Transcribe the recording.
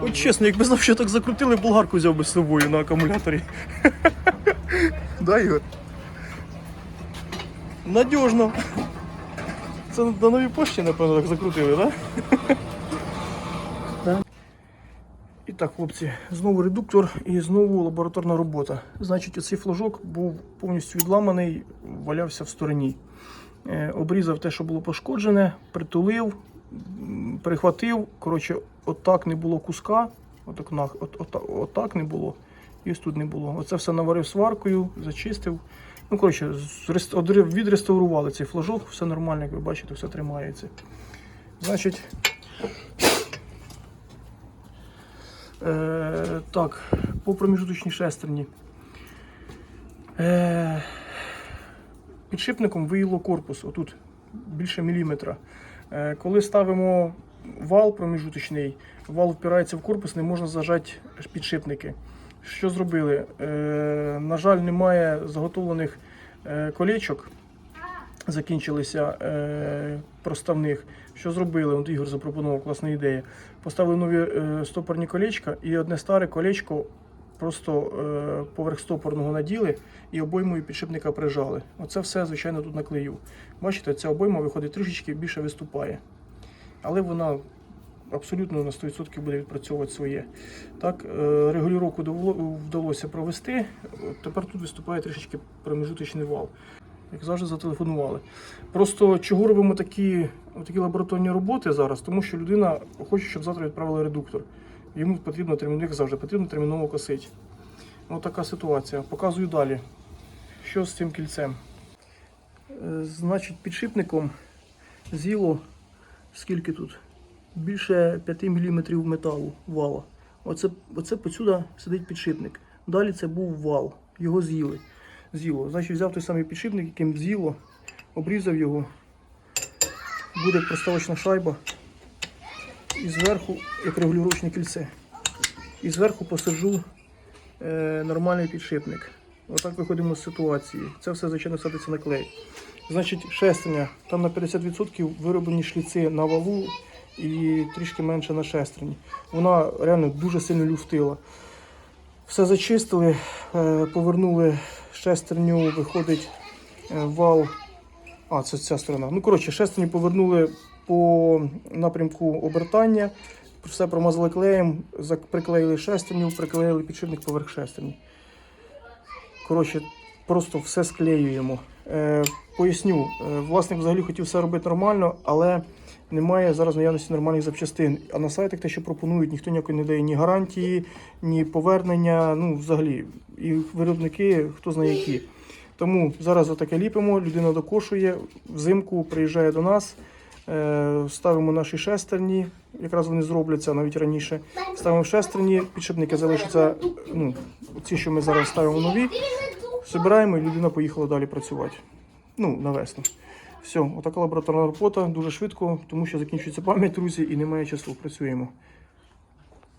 От чесно, якби знав, що так закрутили, болгарку взяв би з собою на акумуляторі. Да, Ігор? Надіжно. Це на новій пошті, напевно, так закрутили, так? Так. І так, хлопці, знову редуктор і знову лабораторна робота. Значить, оцей флажок був повністю відламаний, валявся в стороні. Е, обрізав те, що було пошкоджене, притулив, м, перехватив. Коротше, отак не було куска, отак, от, от, отак не було. І тут не було. Оце все наварив сваркою, зачистив. Ну, коротше, відреставрували цей флажок, все нормально, як ви бачите, все тримається. Значить, Е, так, по проміжуточній шестерні. Е, підшипником виїло корпус, отут більше міліметра. Е, коли ставимо вал проміжуточний, вал впирається в корпус, не можна зажати підшипники. Що зробили? Е, на жаль, немає заготовлених е, колечок. Закінчилися проставних. Що зробили? От Ігор запропонував класна ідея. Поставили нові стопорні колечка і одне старе колечко просто е, поверх стопорного наділи і обоймою підшипника прижали. Оце все, звичайно, тут наклею. Бачите, ця обойма виходить трішечки більше виступає. Але вона абсолютно на 100% буде відпрацьовувати своє. Так, е, довело- вдалося провести. Тепер тут виступає трішечки промежуточний вал. Як завжди зателефонували. Просто чого робимо такі, такі лабораторні роботи зараз? Тому що людина хоче, щоб завтра відправили редуктор. Йому потрібно терміново, як завжди, потрібно терміново косити. Ось така ситуація. Показую далі. Що з цим кільцем? Е, Значить, підшипником з'їло скільки тут? Більше 5 мм металу вала. Оце, оце посюди сидить підшипник. Далі це був вал. Його з'їли. З'їло. Значить, взяв той самий підшипник, яким з'їло, обрізав його. Буде проставочна шайба. І зверху, як регулювачне кільце. І зверху посаджу е, нормальний підшипник. Отак виходимо з ситуації. Це все, звичайно, садиться на клей. Значить, шестерня. Там на 50% вироблені шліци на валу і трішки менше на шестерні. Вона реально дуже сильно люфтила. Все зачистили, е, повернули шестерню, виходить е, вал. А, це ця сторона. Ну, коротше, шестерню повернули по напрямку обертання. Все промазали клеєм, приклеїли шестерню, приклеїли підшипник поверх шестерні. Коротше, просто все склеюємо. Е, поясню, е, власник взагалі хотів все робити нормально, але немає зараз наявності нормальних запчастин. А на сайтах те, що пропонують, ніхто ніякої не дає ні гарантії, ні повернення. Ну, взагалі, і виробники, хто знає які. Тому зараз отаке ліпимо, людина докошує, взимку приїжджає до нас, ставимо наші шестерні, якраз вони зробляться навіть раніше. Ставимо шестерні, підшипники залишаться, ну, ці, що ми зараз ставимо нові, збираємо і людина поїхала далі працювати. Ну, на весну. Все, отака лабораторна робота, дуже швидко, тому що закінчується пам'ять, друзі, і немає часу. Працюємо.